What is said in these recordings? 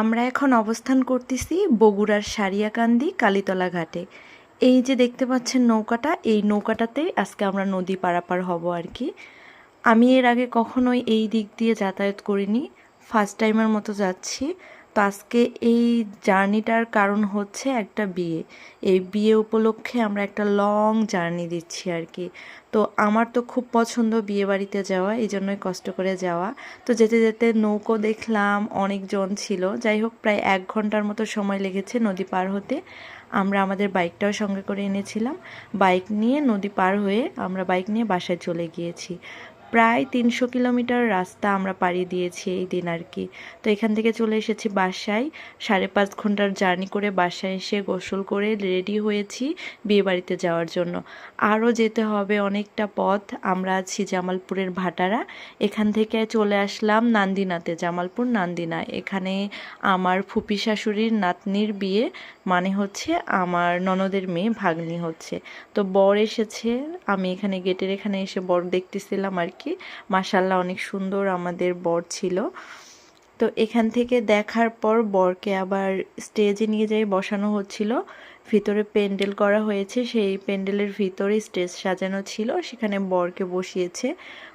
আমরা এখন অবস্থান করতেছি বগুড়ার সারিয়াকান্দি কালীতলা ঘাটে। এই যে দেখতে পাচ্ছেন নৌকাটা, এই নৌকাটাতেই আজকে আমরা নদী পারাপার হব আর কি। আমি এর আগে কখনোই এই দিক দিয়ে যাতায়াত করিনি ফার্স্ট টাইমের মতো যাচ্ছি। তো আজকে এই জার্নিটার কারণ হচ্ছে একটা বিয়ে। এই বিয়ে উপলক্ষে আমরা একটা লং জার্নি দিচ্ছি আর কি। তো আমার তো খুব পছন্দ বিয়ে বাড়িতে যাওয়া, এই জন্যই কষ্ট করে যাওয়া। তো যেতে যেতে নৌকো দেখলাম, অনেকজন ছিল। যাই হোক, প্রায় এক ঘণ্টার মতো সময় লেগেছে নদী পার হতে। আমরা আমাদের বাইকটাও সঙ্গে করে এনেছিলাম। বাইক নিয়ে নদী পার হয়ে আমরা বাইক নিয়ে বাসায় চলে গিয়েছি। প্রায় তিনশো কিলোমিটার রাস্তা আমরা পাড়ি দিয়েছি এই দিন আর কি। তো এখান থেকে চলে এসেছি বাসায়। সাড়ে পাঁচ ঘণ্টার জার্নি করে বাসায় এসে গোসল করে রেডি হয়েছি বিয়েবাড়িতে যাওয়ার জন্য। আরও যেতে হবে অনেকটা পথ। আমরা আছি জামালপুরের ভাটারা। এখান থেকে চলে আসলাম নান্দিনাতে, জামালপুর নান্দিনা। এখানে আমার ফুপি শাশুড়ির নাতনির বিয়ে মানে হচ্ছে আমার ননদের মেয়ে ভাগ্নি হচ্ছে। তো বর এসেছে, আমি এখানে গেটের এখানে এসে বর দেখতেছিলাম আর কি। মাসাল্লাহ অনেক সুন্দর আমাদের বর ছিল। তো এখান থেকে দেখার পর বরকে আবার স্টেজে নিয়ে যাই বসানো হচ্ছিল। ভিতরে প্যান্ডেল করা হয়েছে, সেই প্যান্ডেলের ভিতরে স্টেজ সাজানো ছিল, সেখানে বরকে বসিয়েছে।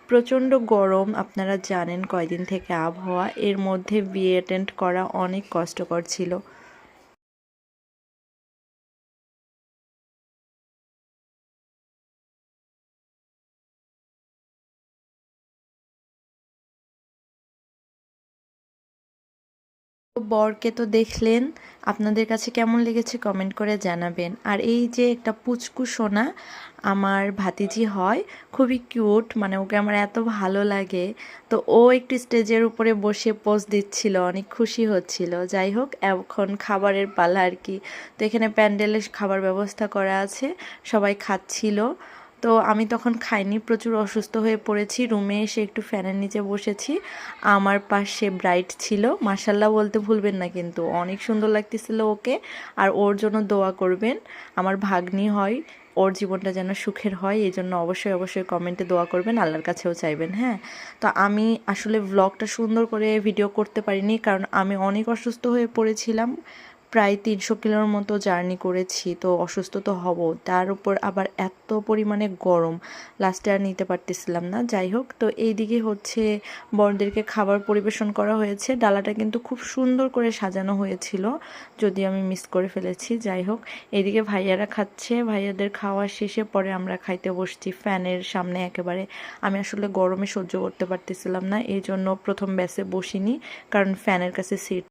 প্রচণ্ড গরম, আপনারা জানেন কয়দিন থেকে আবহাওয়া। এর মধ্যে বিয়ে অ্যাটেন্ড করা অনেক কষ্টকর ছিল। বরকে তো দেখলেন, আপনাদের কাছে কেমন লেগেছে কমেন্ট করে জানাবেন। আর এই যে একটা পুচকু সোনা আমার ভাতিজি হয়, খুবই কিউট মানে ওকে আমার এত ভালো লাগে। তো ও একটু স্টেজের উপরে বসে পোজ দিচ্ছিল, অনেক খুশি হচ্ছিল। যাই হোক, এখন খাবারের পালা আর কি। তো এখানে প্যান্ডেলের খাবার ব্যবস্থা করা আছে, সবাই খাচ্ছিল। তো আমি তখন খাইনি, প্রচুর অসুস্থ হয়ে পড়েছি। রুমে এসে একটু ফ্যানের নিচে বসেছি। আমার পাশে ব্রাইট ছিল। মাসাল্লাহ বলতে ভুলবেন না কিন্তু, অনেক সুন্দর লাগতেছিল ওকে। আর ওর জন্য দোয়া করবেন, আমার ভাগ্নি হয়, ওর জীবনটা যেন সুখের হয়, এই জন্য অবশ্যই অবশ্যই কমেন্টে দোয়া করবেন, আল্লাহর কাছেও চাইবেন হ্যাঁ। তো আমি আসলে ব্লগটা সুন্দর করে ভিডিও করতে পারিনি, কারণ আমি অনেক অসুস্থ হয়ে পড়েছিলাম। প্রায় তিনশো কিলোর মতো জার্নি করেছি, তো অসুস্থ তো হব। তার উপর আবার এত পরিমাণে গরম লাস্টে আর নিতে পারতেছিলাম না। যাই হোক, তো এইদিকে হচ্ছে বড়দেরকে খাবার পরিবেশন করা হয়েছে। ডালাটা কিন্তু খুব সুন্দর করে সাজানো হয়েছিল যদি আমি মিস করে ফেলেছি। যাই হোক এদিকে ভাইয়ারা খাচ্ছে। ভাইয়াদের খাওয়া শেষে পরে আমরা খাইতে বসছি। ফ্যানের সামনে একেবারে। আমি আসলে গরমে সহ্য করতে পারতেছিলাম না, এই জন্য প্রথম ব্যাসে বসিনি, কারণ ফ্যানের কাছে সিট